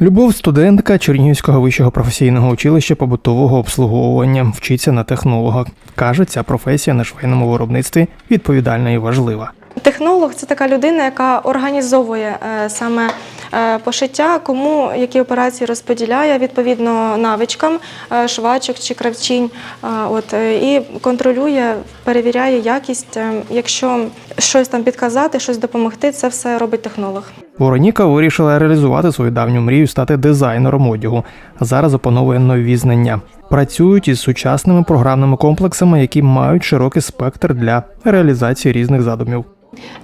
Любов студентка Чернігівського вищого професійного училища побутового обслуговування вчиться на технолога. Каже, ця професія на швейному виробництві відповідальна і важлива. Технолог це така людина, яка організовує е, саме пошиття, кому які операції розподіляє відповідно навичкам е, швачок чи кравчинь. Е, От е, і контролює, перевіряє якість. Е, Якщо щось там підказати, щось допомогти, це все робить технолог. Вороніка вирішила реалізувати свою давню мрію стати дизайнером одягу. Зараз опановує нові знання. Працюють із сучасними програмними комплексами, які мають широкий спектр для реалізації різних задумів.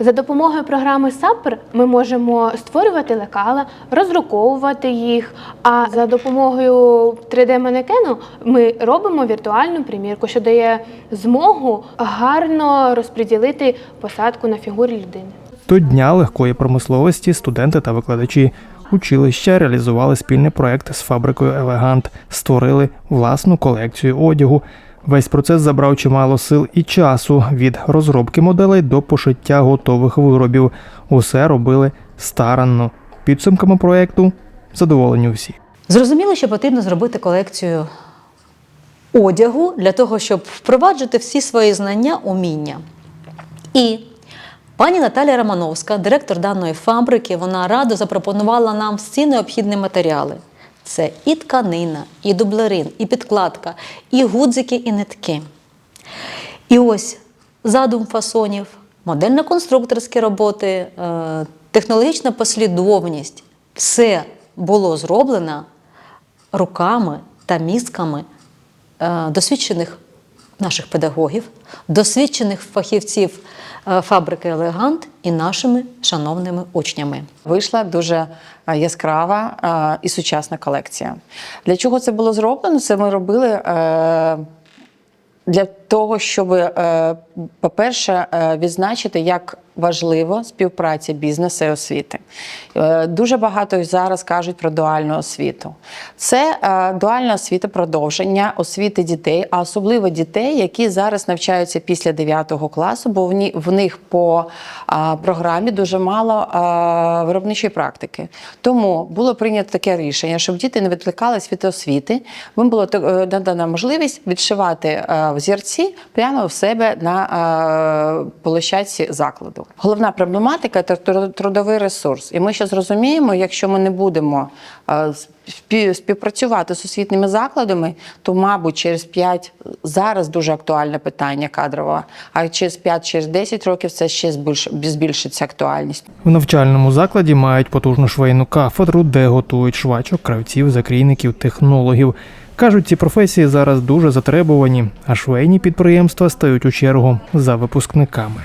За допомогою програми SAPR ми можемо створювати лекала, розруковувати їх. А за допомогою 3D-манекену ми робимо віртуальну примірку, що дає змогу гарно розподілити посадку на фігурі людини. До дня легкої промисловості студенти та викладачі училища реалізували спільний проект з фабрикою Елегант, створили власну колекцію одягу. Весь процес забрав чимало сил і часу від розробки моделей до пошиття готових виробів. Усе робили старанно. Підсумками проекту задоволені всі. Зрозуміло, що потрібно зробити колекцію одягу для того, щоб впроваджувати всі свої знання, уміння. І пані Наталя Романовська, директор даної фабрики, вона радо запропонувала нам всі необхідні матеріали. Це і тканина, і дублерин, і підкладка, і гудзики, і нитки. І ось задум фасонів, модельно-конструкторські роботи, е, технологічна послідовність все було зроблено руками та мізками е, досвідчених наших педагогів, досвідчених фахівців е, фабрики Елегант і нашими шановними учнями. Вийшла дуже е, яскрава е, і сучасна колекція. Для чого це було зроблено? Це ми робили для того, щоб, е, по-перше, е, відзначити, як важливо співпраця бізнесу і освіти. Е, Дуже багато зараз кажуть про дуальну освіту. Це дуальна освіта продовження освіти дітей, а особливо дітей, які зараз навчаються після 9 класу, бо в них по програмі дуже мало виробничої практики. Тому було прийнято таке рішення, щоб діти не відвлекались від освіти. Їм е, надана можливість відшивати е, взірці прямо в себе на е, площадці закладу. Головна проблематика це трудовий ресурс. І ми ще зрозуміємо, якщо ми не будемо е, співпрацювати з освітніми закладами, то, мабуть, через 5, зараз дуже актуальне питання кадрове, а через 5, через 10 років це ще збільш- збільшиться актуальність. В навчальному закладі мають потужну швейну кафедру, де готують швачок, кравців, закрійників, технологів. Кажуть, ці професії зараз дуже затребувані, а швейні підприємства стають у чергу за випускниками.